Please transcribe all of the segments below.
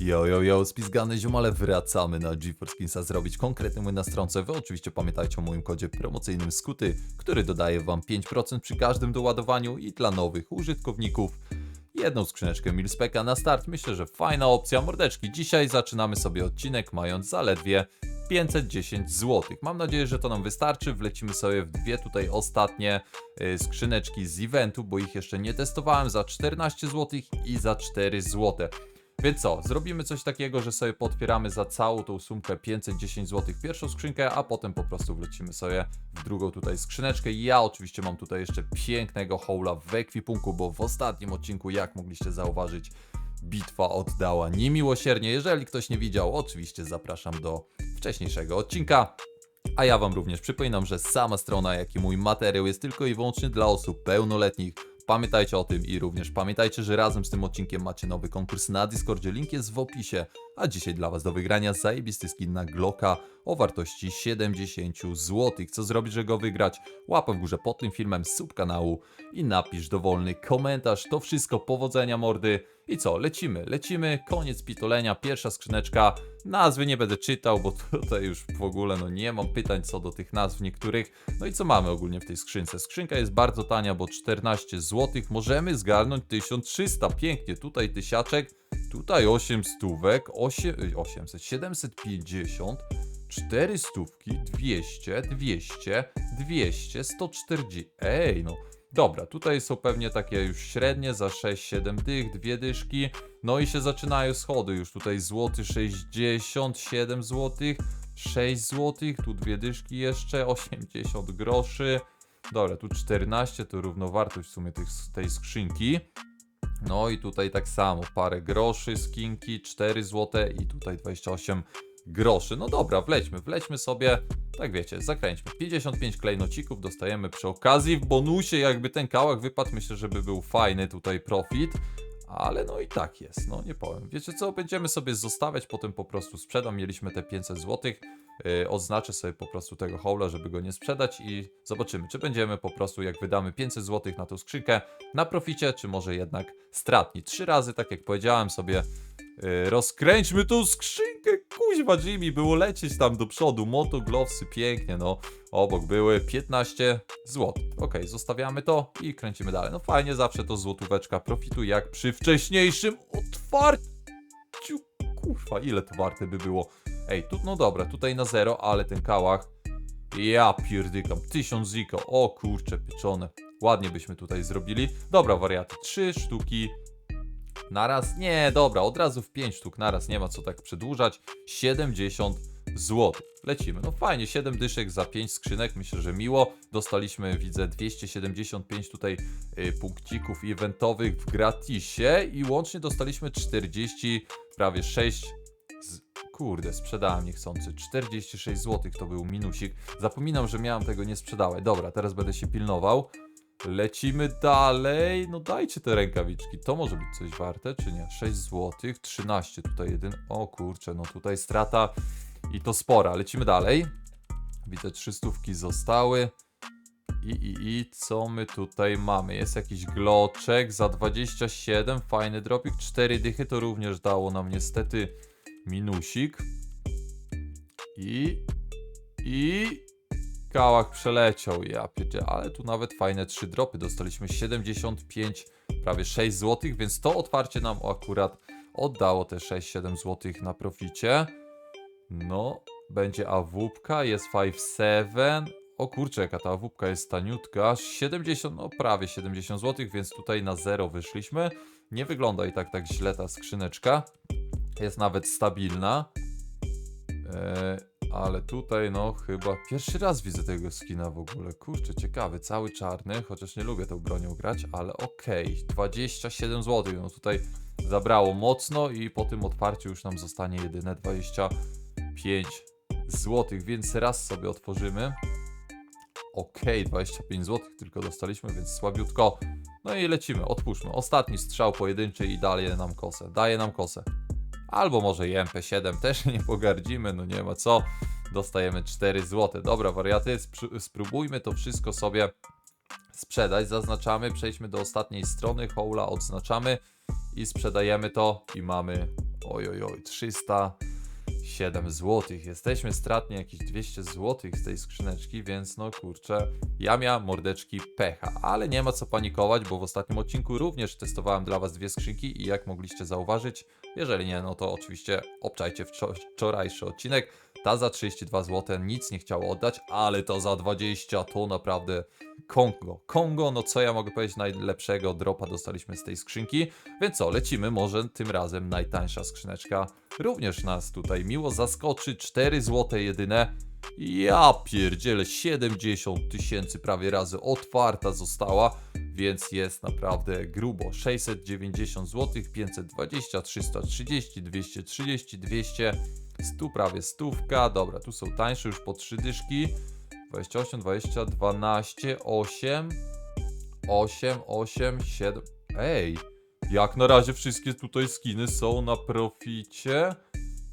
Yo, yo, yo, spizgane ziomale, wracamy na GeForce zrobić konkretny mój na stronce. Wy oczywiście pamiętajcie o moim kodzie promocyjnym SKUTY, który dodaje wam 5% przy każdym doładowaniu i dla nowych użytkowników jedną skrzyneczkę Milspeka na start. Myślę, że fajna opcja. Mordeczki, dzisiaj zaczynamy sobie odcinek mając zaledwie 510 zł. Mam nadzieję, że to nam wystarczy. Wlecimy sobie w dwie tutaj ostatnie y, skrzyneczki z eventu, bo ich jeszcze nie testowałem za 14 zł i za 4 zł. Więc co, zrobimy coś takiego, że sobie potwieramy za całą tą sumkę 510 zł pierwszą skrzynkę, a potem po prostu wlecimy sobie w drugą tutaj skrzyneczkę. Ja oczywiście mam tutaj jeszcze pięknego hola w ekwipunku, bo w ostatnim odcinku, jak mogliście zauważyć, bitwa oddała niemiłosiernie. Jeżeli ktoś nie widział, oczywiście zapraszam do wcześniejszego odcinka. A ja Wam również przypominam, że sama strona, jak i mój materiał jest tylko i wyłącznie dla osób pełnoletnich. Pamiętajcie o tym i również pamiętajcie, że razem z tym odcinkiem macie nowy konkurs na Discordzie. Link jest w opisie. A dzisiaj dla Was do wygrania zajebisty skin na Glocka o wartości 70 zł. Co zrobić, żeby go wygrać? Łapę w górze pod tym filmem, sub kanału i napisz dowolny komentarz. To wszystko, powodzenia mordy. I co, lecimy, lecimy, koniec pitolenia, pierwsza skrzyneczka. Nazwy nie będę czytał, bo tutaj już w ogóle no nie mam pytań co do tych nazw niektórych. No i co mamy ogólnie w tej skrzynce? Skrzynka jest bardzo tania, bo 14 zł. Możemy zgarnąć 1300, pięknie. Tutaj tysiaczek, tutaj 8 stówek, 8, 800, 750, 4 stówki, 200, 200, 200, 140. Ej, no. Dobra, tutaj są pewnie takie już średnie za 6-7 dych, dwie dyszki. No i się zaczynają schody już tutaj złoty 67 zł, 6 zł, tu dwie dyszki jeszcze, 80 groszy. Dobra, tu 14 to równowartość w sumie tych, tej skrzynki. No i tutaj tak samo, parę groszy, skinki, 4 zł i tutaj 28 groszy. No dobra, wlećmy, wlećmy sobie, tak wiecie, zakręćmy. 55 klejnocików dostajemy przy okazji. W bonusie jakby ten kałak wypadł, myślę, żeby był fajny tutaj profit. Ale no i tak jest, no nie powiem. Wiecie co, będziemy sobie zostawiać, potem po prostu sprzedam. Mieliśmy te 500 zł. Yy, odznaczę sobie po prostu tego hola, żeby go nie sprzedać i zobaczymy, czy będziemy po prostu, jak wydamy 500 zł na tą skrzynkę, na proficie, czy może jednak stratni. Trzy razy, tak jak powiedziałem sobie, Yy, rozkręćmy tą skrzynkę, kuźwa Jimmy, było lecieć tam do przodu, moto, glowsy, pięknie, no, obok były 15 zł. Ok, zostawiamy to i kręcimy dalej. No fajnie, zawsze to złotóweczka profitu, jak przy wcześniejszym otwarciu, kurwa, ile to warte by było? Ej, tu, no dobra, tutaj na zero, ale ten kałach, ja pierdykam, 1000 ziko, o kurcze pieczone. Ładnie byśmy tutaj zrobili. Dobra, wariaty, trzy sztuki Naraz? Nie, dobra, od razu w 5 sztuk naraz, nie ma co tak przedłużać. 70 zł. Lecimy. No fajnie, 7 dyszek za 5 skrzynek, myślę, że miło. Dostaliśmy, widzę, 275 tutaj y, punkcików eventowych w gratisie i łącznie dostaliśmy 40, prawie 6 z... Kurde, sprzedałem niechcący. 46 zł to był minusik. Zapominam, że miałem tego nie sprzedałe. Dobra, teraz będę się pilnował. Lecimy dalej. No dajcie te rękawiczki. To może być coś warte, czy nie? 6 zł, 13 tutaj jeden. O kurczę, no tutaj strata i to spora. Lecimy dalej. Widzę, trzy stówki zostały. I, i, i co my tutaj mamy? Jest jakiś gloczek za 27, fajny dropik, 4 dychy to również dało nam niestety minusik. I, i, Kałach przeleciał, ja pierdzie, ale tu nawet fajne 3 dropy. Dostaliśmy 75, prawie 6 zł, więc to otwarcie nam akurat oddało te 6-7 zł na proficie. No, będzie awupka, jest 5-7. O kurczę, jaka ta awupka jest taniutka. 70, no prawie 70 zł, więc tutaj na zero wyszliśmy. Nie wygląda i tak tak źle ta skrzyneczka. Jest nawet stabilna. Eee, ale tutaj no chyba pierwszy raz widzę tego skina w ogóle. Kurczę, ciekawy, cały czarny, chociaż nie lubię tą bronią grać, ale okej, 27 zł. No tutaj zabrało mocno i po tym otwarciu już nam zostanie jedyne 25 zł, więc raz sobie otworzymy. Okej, 25 zł tylko dostaliśmy, więc słabiutko. No i lecimy, otwórzmy. Ostatni strzał pojedynczy i daje nam kosę. Daje nam kosę. Albo może i MP7 też nie pogardzimy, no nie ma co. Dostajemy 4 zł. Dobra, wariaty, spró- spróbujmy to wszystko sobie sprzedać. Zaznaczamy, przejdźmy do ostatniej strony, hola odznaczamy i sprzedajemy to i mamy Oj, oj, oj, 307 zł. Jesteśmy stratni jakieś 200 zł z tej skrzyneczki, więc no kurczę, ja miałem mordeczki pecha, ale nie ma co panikować, bo w ostatnim odcinku również testowałem dla Was dwie skrzynki i jak mogliście zauważyć, jeżeli nie, no to oczywiście obczajcie wczo- wczorajszy odcinek. Ta za 32 zł nic nie chciało oddać, ale to za 20 to naprawdę Kongo. Kongo, no co ja mogę powiedzieć, najlepszego dropa dostaliśmy z tej skrzynki. Więc co, lecimy, może tym razem najtańsza skrzyneczka również nas tutaj miło zaskoczy. 4 zł jedyne. Ja pierdzielę, 70 tysięcy prawie razy otwarta została, więc jest naprawdę grubo. 690 zł, 520, 330, 230, 200, 100 prawie stówka. Dobra, tu są tańsze już po 3 dyszki. 28, 20, 12, 8, 8, 8, 7. Ej, jak na razie wszystkie tutaj skiny są na proficie.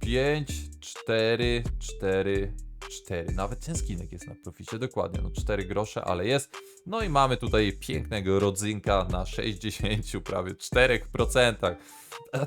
5, 4, 4, 4. Nawet ten skinek jest na proficie, dokładnie. No 4 grosze, ale jest. No i mamy tutaj pięknego rodzynka na 60, prawie 4%.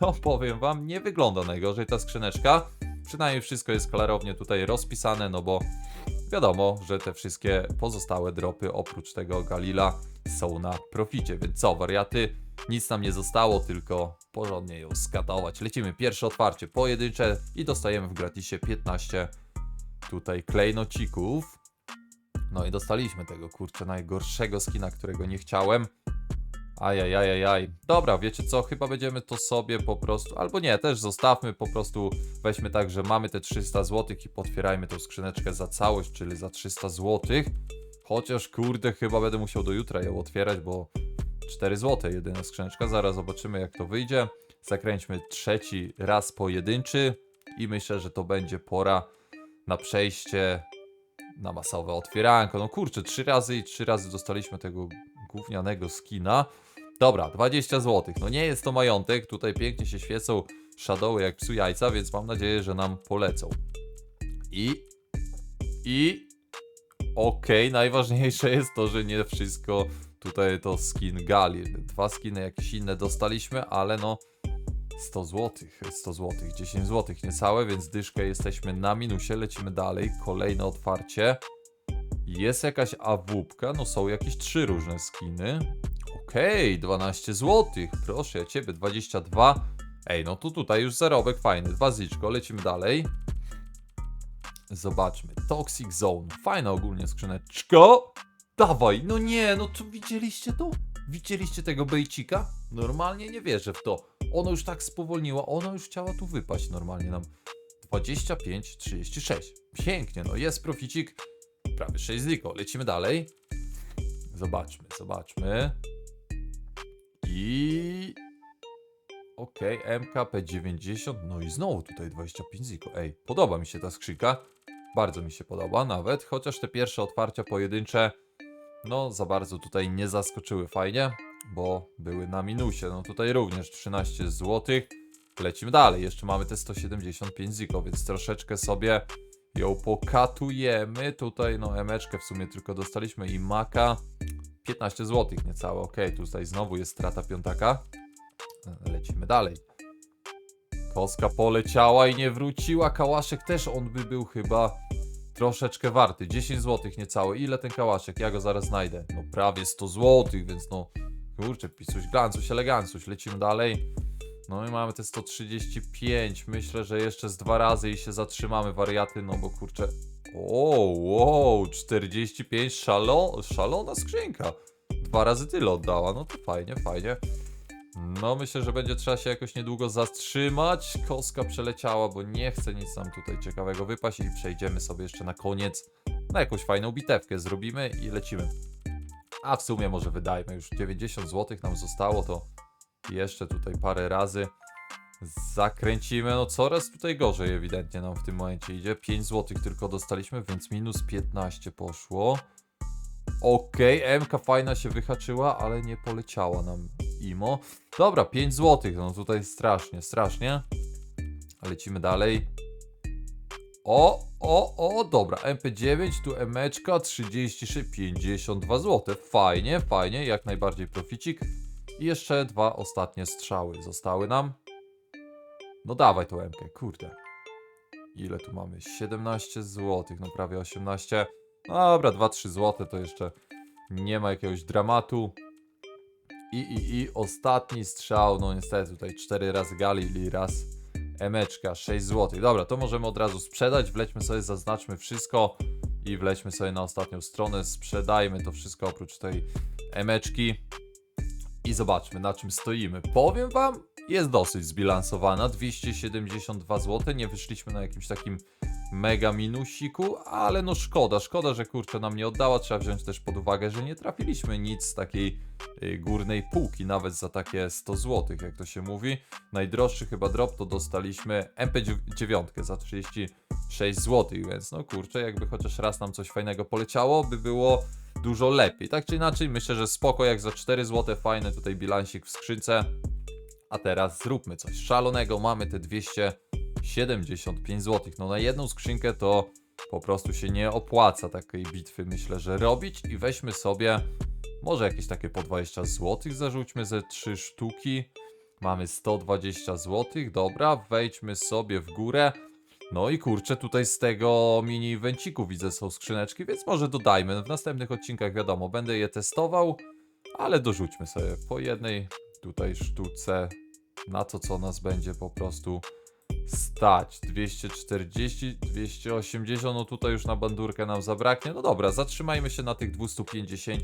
No powiem wam, nie wygląda najgorzej ta skrzyneczka. Przynajmniej wszystko jest klarownie tutaj rozpisane, no bo wiadomo, że te wszystkie pozostałe dropy oprócz tego Galila są na proficie. Więc co, wariaty? Nic nam nie zostało, tylko porządnie ją skatować. Lecimy pierwsze otwarcie pojedyncze i dostajemy w gratisie 15 tutaj klejnocików. No i dostaliśmy tego kurczę najgorszego skina, którego nie chciałem. Ajajajajaj. Dobra, wiecie co? Chyba będziemy to sobie po prostu. Albo nie, też zostawmy, po prostu weźmy tak, że mamy te 300 zł i potwierajmy tą skrzyneczkę za całość, czyli za 300 zł. Chociaż kurde, chyba będę musiał do jutra ją otwierać, bo 4 zł jedyna skrzyneczka. Zaraz zobaczymy, jak to wyjdzie. Zakręćmy trzeci raz pojedynczy i myślę, że to będzie pora na przejście na masowe otwieranko. No kurczę, trzy razy i trzy razy dostaliśmy tego gównianego skina. Dobra, 20 zł. No nie jest to majątek, tutaj pięknie się świecą shadowy jak psu jajca, więc mam nadzieję, że nam polecą. I... I... Okej, najważniejsze jest to, że nie wszystko tutaj to skin gali. Dwa skiny jakieś inne dostaliśmy, ale no 100 zł, 100 zł, 10 zł niecałe, więc dyszkę jesteśmy na minusie, lecimy dalej, kolejne otwarcie. Jest jakaś awupka, no są jakieś trzy różne skiny. Okej, 12 zł, proszę ja ciebie, 22. Ej, no to tutaj już zarobek fajny, dwa zliczko, lecimy dalej. Zobaczmy, Toxic Zone, fajna ogólnie skrzyneczko. Dawaj, no nie, no to widzieliście to? Widzieliście tego bejcika? Normalnie nie wierzę w to. Ono już tak spowolniło, ono już chciała tu wypaść normalnie nam. 25, 36. Pięknie, no jest proficik. Prawie 6 zliko. Lecimy dalej. Zobaczmy, zobaczmy. I... Okej, MKP90. No i znowu tutaj 25 ziko. Ej, podoba mi się ta skrzynka. Bardzo mi się podoba nawet, chociaż te pierwsze otwarcia pojedyncze no za bardzo tutaj nie zaskoczyły fajnie, bo były na minusie. No tutaj również 13 zł. Lecimy dalej, jeszcze mamy te 175 ziko, więc troszeczkę sobie ją pokatujemy. Tutaj no emeczkę w sumie tylko dostaliśmy i maka. 15 zł niecałe, ok, tutaj znowu jest strata piątaka. Lecimy dalej. Koska poleciała i nie wróciła, kałaszek też on by był chyba troszeczkę warty. 10 zł niecałe. Ile ten kałaszek? Ja go zaraz znajdę. No prawie 100 zł, więc no kurczę, pisuś, glancuś, elegancuś. Lecimy dalej. No i mamy te 135. Myślę, że jeszcze z dwa razy i się zatrzymamy wariaty, no bo kurczę. O, wow, 45 szalo, szalona skrzynka. Dwa razy tyle oddała. No to fajnie, fajnie. No, myślę, że będzie trzeba się jakoś niedługo zatrzymać. Koska przeleciała, bo nie chce nic nam tutaj ciekawego wypaść i przejdziemy sobie jeszcze na koniec na jakąś fajną bitewkę. Zrobimy i lecimy. A w sumie może wydajmy już 90 zł nam zostało, to jeszcze tutaj parę razy zakręcimy. No coraz tutaj gorzej ewidentnie nam w tym momencie idzie. 5 zł tylko dostaliśmy, więc minus 15 poszło. Okej, MK fajna się wyhaczyła, ale nie poleciała nam IMO. Dobra, 5 zł, no tutaj strasznie, strasznie. Lecimy dalej. O, o, o, dobra, MP9, tu emeczka, 36, 52 zł. Fajnie, fajnie, jak najbardziej proficik. I jeszcze dwa ostatnie strzały zostały nam. No dawaj tą emkę, kurde. Ile tu mamy? 17 zł, no prawie 18. Dobra, 2-3 zł to jeszcze nie ma jakiegoś dramatu. I, i, i ostatni strzał, no niestety tutaj 4 razy Galil i raz emeczka, 6 zł. Dobra, to możemy od razu sprzedać, wlećmy sobie, zaznaczmy wszystko i wlećmy sobie na ostatnią stronę, sprzedajmy to wszystko oprócz tej emeczki i zobaczmy na czym stoimy. Powiem wam, jest dosyć zbilansowana, 272 zł, nie wyszliśmy na jakimś takim mega minusiku, ale no szkoda, szkoda, że kurczę nam nie oddała, trzeba wziąć też pod uwagę, że nie trafiliśmy nic z takiej y, górnej półki, nawet za takie 100 zł, jak to się mówi. Najdroższy chyba drop to dostaliśmy MP9 za 36 zł, więc no kurczę, jakby chociaż raz nam coś fajnego poleciało, by było dużo lepiej. Tak czy inaczej, myślę, że spoko, jak za 4 zł, fajny tutaj bilansik w skrzynce. A teraz zróbmy coś szalonego, mamy te 275 zł. No na jedną skrzynkę to po prostu się nie opłaca takiej bitwy, myślę, że robić i weźmy sobie może jakieś takie po 20 zł, zarzućmy ze 3 sztuki. Mamy 120 zł, dobra, wejdźmy sobie w górę. No i kurczę, tutaj z tego mini evenciku widzę są skrzyneczki, więc może dodajmy. W następnych odcinkach wiadomo, będę je testował, ale dorzućmy sobie po jednej tutaj sztuce na to, co nas będzie po prostu stać. 240, 280, no tutaj już na bandurkę nam zabraknie. No dobra, zatrzymajmy się na tych 250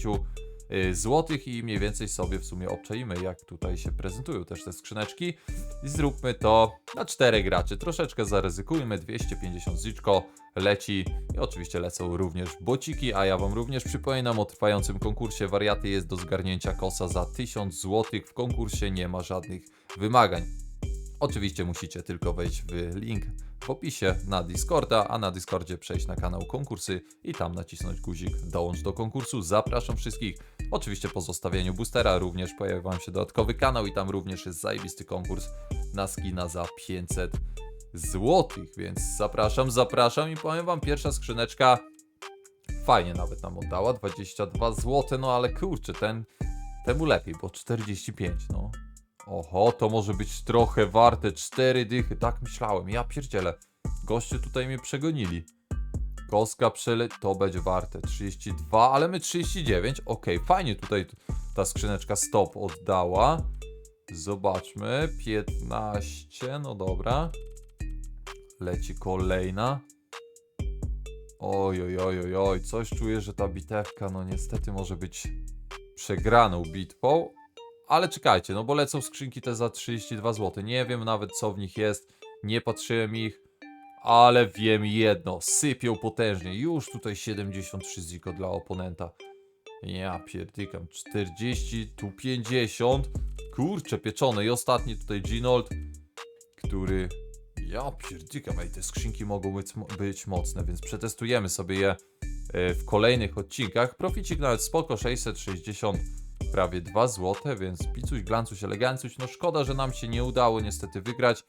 y, złotych i mniej więcej sobie w sumie obczaimy, jak tutaj się prezentują też te skrzyneczki. I zróbmy to na czterech graczy. Troszeczkę zaryzykujmy, 250 zliczko leci i oczywiście lecą również bociki, a ja wam również przypominam o trwającym konkursie Wariaty jest do zgarnięcia kosa za 1000 złotych. W konkursie nie ma żadnych wymagań. Oczywiście musicie tylko wejść w link w opisie na Discorda, a na Discordzie przejść na kanał konkursy i tam nacisnąć guzik dołącz do konkursu. Zapraszam wszystkich. Oczywiście po zostawieniu boostera również pojawi wam się dodatkowy kanał i tam również jest zajebisty konkurs na skina za 500 złotych, więc zapraszam, zapraszam i powiem wam pierwsza skrzyneczka fajnie nawet nam oddała, 22 zł, no ale kurczę, ten temu lepiej, bo 45, no. Oho, to może być trochę warte 4 dychy, tak myślałem, ja pierdzielę. Goście tutaj mnie przegonili. Koska przele... to będzie warte 32, ale my 39, okej, fajnie tutaj ta skrzyneczka stop oddała. Zobaczmy, 15, no dobra. Leci kolejna. Oj, oj, oj, oj, oj, coś czuję, że ta bitewka, no niestety może być przegraną bitwą. Ale czekajcie, no bo lecą skrzynki te za 32 zł. Nie wiem nawet co w nich jest, nie patrzyłem ich, ale wiem jedno, sypią potężnie. Już tutaj 73 ziko dla oponenta. Ja pierdykam, 40, tu 50. Kurcze pieczone i ostatni tutaj Ginold, który... Ja pierdykam, ej, te skrzynki mogą być, być mocne, więc przetestujemy sobie je e, w kolejnych odcinkach. Proficik nawet spoko, 660 prawie 2 zł, więc picuś, glancuś, elegancuś. No szkoda, że nam się nie udało niestety wygrać.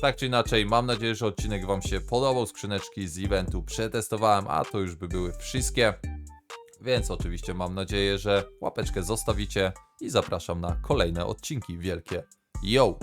Tak czy inaczej, mam nadzieję, że odcinek Wam się podobał. Skrzyneczki z eventu przetestowałem, a to już by były wszystkie. Więc oczywiście mam nadzieję, że łapeczkę zostawicie i zapraszam na kolejne odcinki wielkie. Yo!